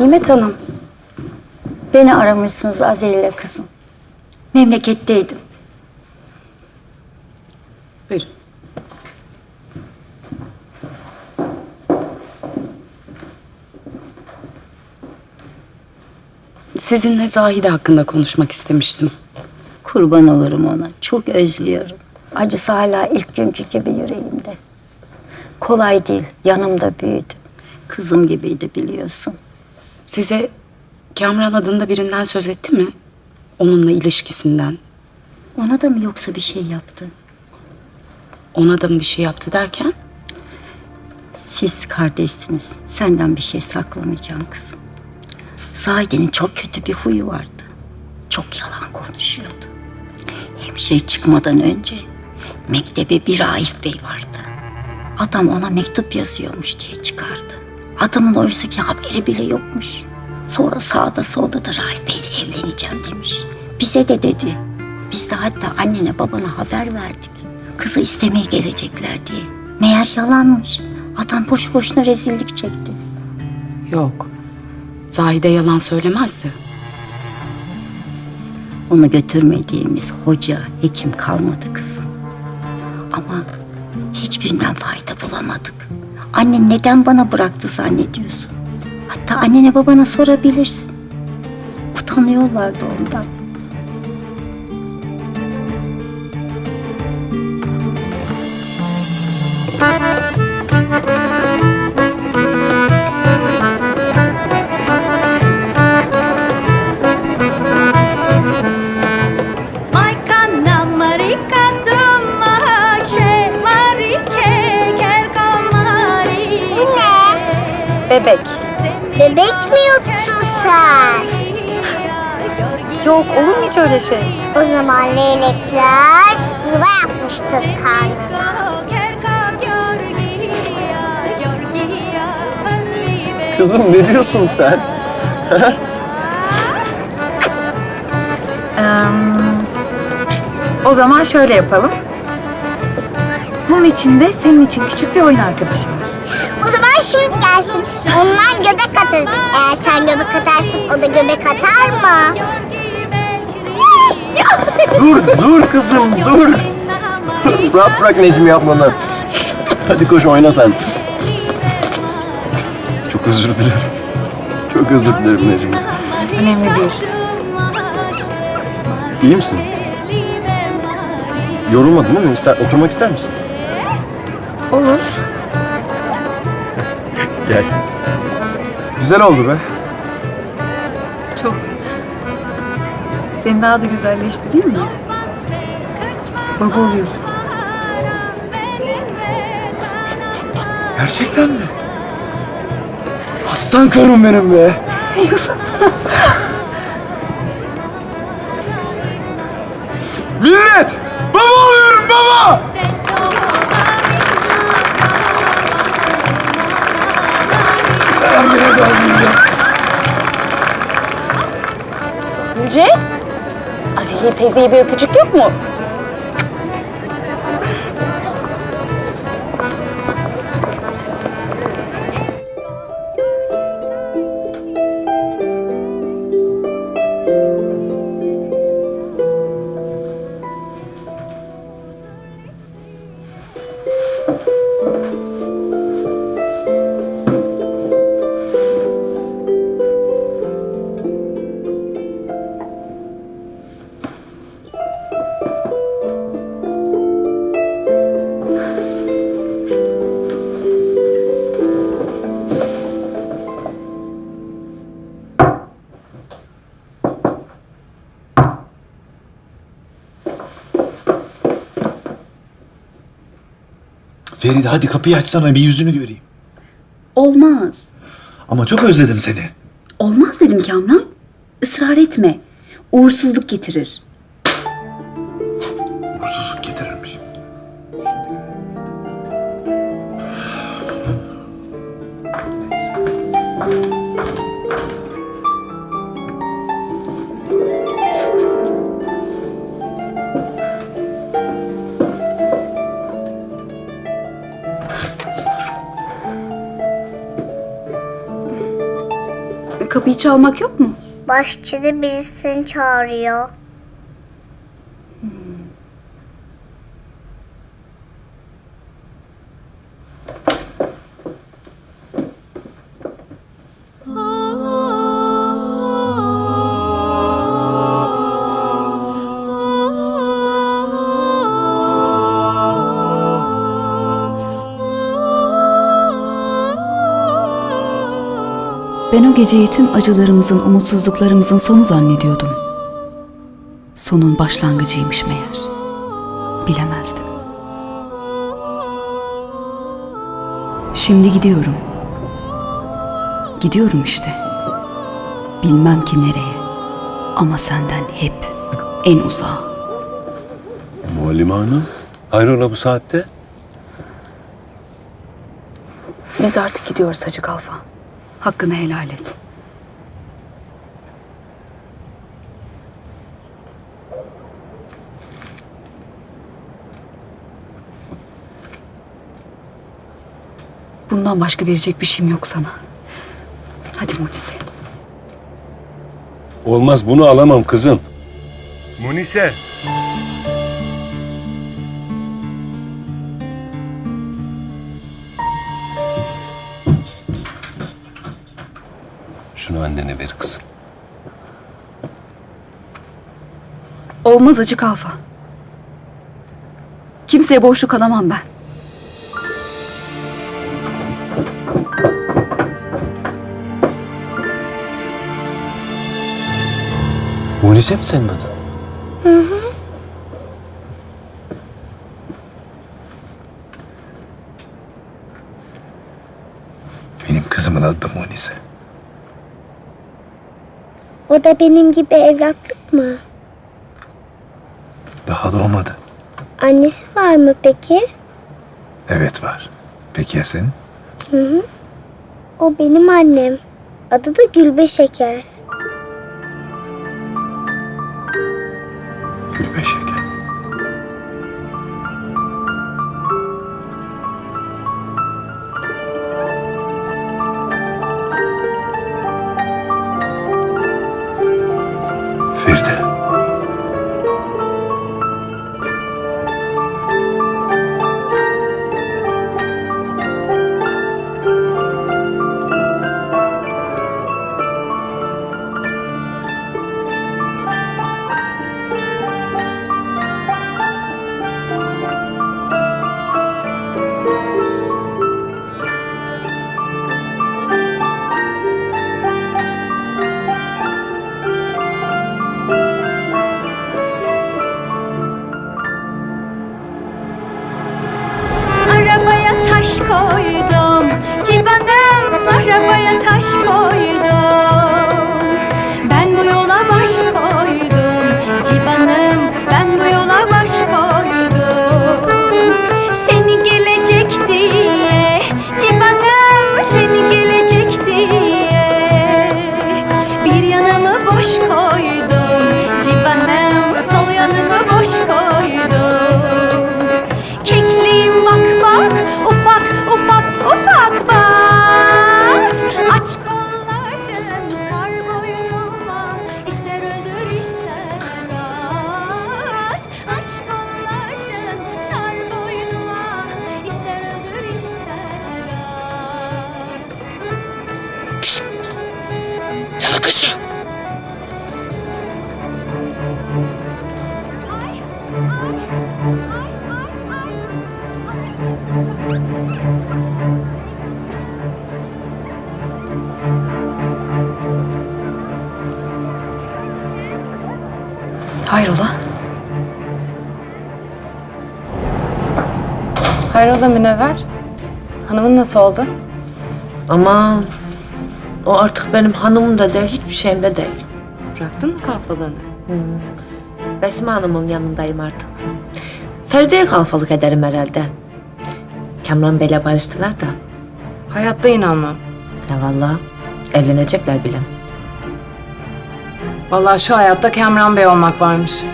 Nimet Hanım, Beni aramışsınız Azeli ile kızım. Memleketteydim. buyurun. Sizinle Zahide hakkında konuşmak istemiştim. Kurban olurum ona. Çok özlüyorum. Acısı hala ilk günkü gibi yüreğimde. Kolay değil. Yanımda büyüdü. Kızım gibiydi biliyorsun. Size Kamran adında birinden söz etti mi? Onunla ilişkisinden. Ona da mı yoksa bir şey yaptı? Ona da mı bir şey yaptı derken? Siz kardeşsiniz. Senden bir şey saklamayacağım kızım. Zahide'nin çok kötü bir huyu vardı. Çok yalan konuşuyordu. Hemşire çıkmadan önce mektebe bir Raif Bey vardı. Adam ona mektup yazıyormuş diye çıkardı. Adamın oysaki haberi bile yokmuş. Sonra sağda solda da Raif Bey'le evleneceğim demiş. Bize de dedi. Biz de hatta annene babana haber verdik. Kızı istemeye gelecekler diye. Meğer yalanmış. Adam boş boşuna rezillik çekti. Yok. Zahide yalan söylemezdi. Onu götürmediğimiz hoca, hekim kalmadı kızım. Ama hiçbirinden fayda bulamadık. Annen neden bana bıraktı zannediyorsun? Hatta annene babana sorabilirsin. Utanıyorlardı ondan. Bebek. Bebek mi yuttun sen? Yok olur mu hiç öyle şey? O zaman leylekler yuva yapmıştır karnına. Kızım ne diyorsun sen? O zaman şöyle yapalım. Bunun içinde senin için küçük bir oyun arkadaşım şimdi gelsin. Onlar göbek atar. Eğer sen göbek atarsın o da göbek atar mı? Dur, dur kızım, dur. Rahat bırak Necmi ablanı. Hadi koş oyna sen. Çok özür dilerim. Çok özür dilerim Necmi. Önemli değil. İyi misin? Yorulmadın değil mi? İster, oturmak ister misin? Olur. Gel. Güzel oldu be. Çok. Seni daha da güzelleştireyim mi? Baba oluyorsun. Gerçekten mi? Aslan karım benim be. Millet! Azeliye teyzeye bir öpücük yok mu? Feride hadi kapıyı açsana bir yüzünü göreyim. Olmaz. Ama çok özledim seni. Olmaz dedim Kamran. Israr etme. Uğursuzluk getirir. Kapıyı çalmak yok mu? Bahçede birisini çağırıyor. Ben o geceyi tüm acılarımızın, umutsuzluklarımızın sonu zannediyordum. Sonun başlangıcıymış meğer. Bilemezdim. Şimdi gidiyorum. Gidiyorum işte. Bilmem ki nereye. Ama senden hep en uzağa. Muallime Hanım, hayrola bu saatte? Biz artık gidiyoruz Hacı Kalfa. Hakkını helal et. Bundan başka verecek bir şeyim yok sana. Hadi Munise. Olmaz bunu alamam kızım. Munise. Şunu annene ver kızım. Olmaz Hacı Kalfa. Kimseye borçlu kalamam ben. Munise mi senin adın? Benim kızımın adı da Munise. O da benim gibi evlatlık mı? Daha doğmadı. Annesi var mı peki? Evet var. Peki ya senin? O benim annem. Adı da Gülbe Şeker. Gülbe şeker. Hayrola? Hayrola Münevver? Hanımın nasıl oldu? Aman o artık benim hanımım da değil, hiçbir şeyim de değil. Bıraktın mı kafalığını? Besme Hanım'ın yanındayım artık. Feride'ye kalfalık ederim herhalde. Kamran Bey'le barıştılar da. Hayatta inanmam. Ya vallahi evlenecekler bile. Vallahi şu hayatta Kemran Bey olmak varmış.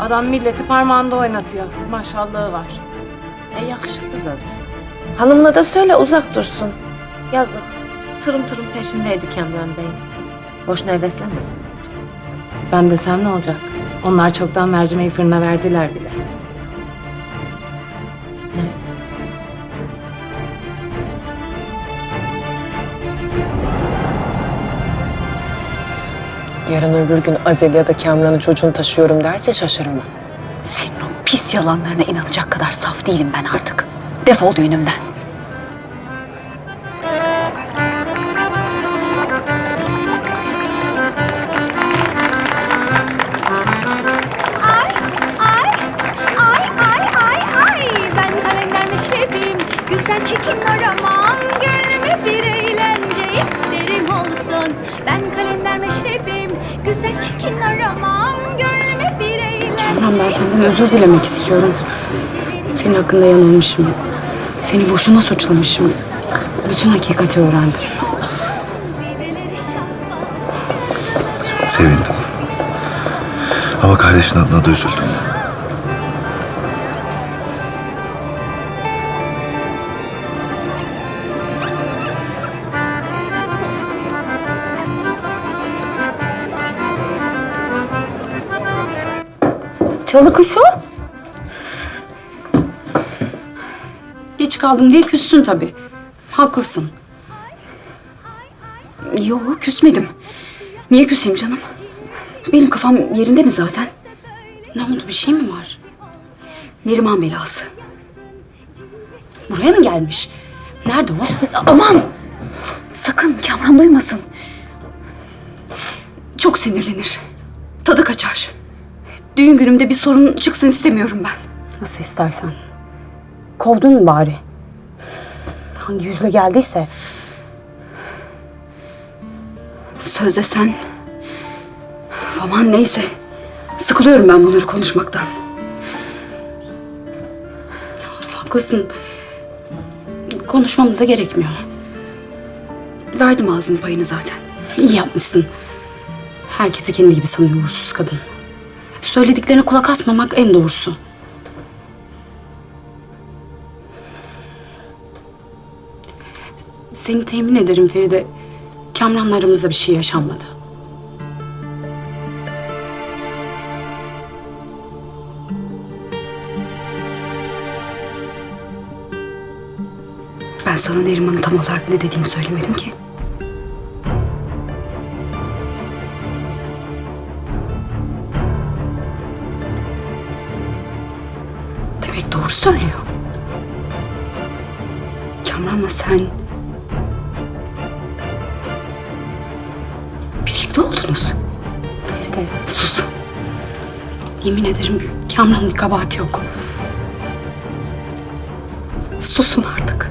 Adam milleti parmağında oynatıyor. Maşallahı var. E yakışıklı zaten. Hanımla da söyle uzak dursun. Yazık. Tırım tırım peşindeydi Kamran Bey. Boşuna heveslenmesin. Ben desem ne olacak? Onlar çoktan mercimeği fırına verdiler bile. Yarın öbür gün Azel ya da Kamran'ın çocuğunu taşıyorum derse şaşırmam. Senin o pis yalanlarına inanacak kadar saf değilim ben artık. Defol düğünümden. Senden özür dilemek istiyorum. Senin hakkında yanılmışım. Seni boşuna suçlamışım. Bütün hakikati öğrendim. Sevindim. Ama kardeşin adına da üzüldüm. Çalı kuşu. Geç kaldım diye küstün tabii. Haklısın. Yok küsmedim. Niye küseyim canım? Benim kafam yerinde mi zaten? Ne oldu bir şey mi var? Neriman belası. Buraya mı gelmiş? Nerede o? Aman! Sakın Kamran duymasın. Çok sinirlenir. Tadı kaçar. Düğün günümde bir sorun çıksın istemiyorum ben. Nasıl istersen. Kovdun bari? Hangi yüzle geldiyse. Sözde sen... Aman neyse. Sıkılıyorum ben bunları konuşmaktan. Haklısın. Konuşmamıza gerekmiyor. Verdim ağzının payını zaten. İyi yapmışsın. Herkesi kendi gibi sanıyor uğursuz kadın. Söylediklerine kulak asmamak en doğrusu. Seni temin ederim Feride. Kamran'la aramızda bir şey yaşanmadı. Ben sana Neriman'ın tam olarak ne dediğini söylemedim ki. Doğru söylüyor. Kamran'la sen... Birlikte oldunuz. Feride sus. Yemin ederim Kamran'ın kabahati yok. Susun artık.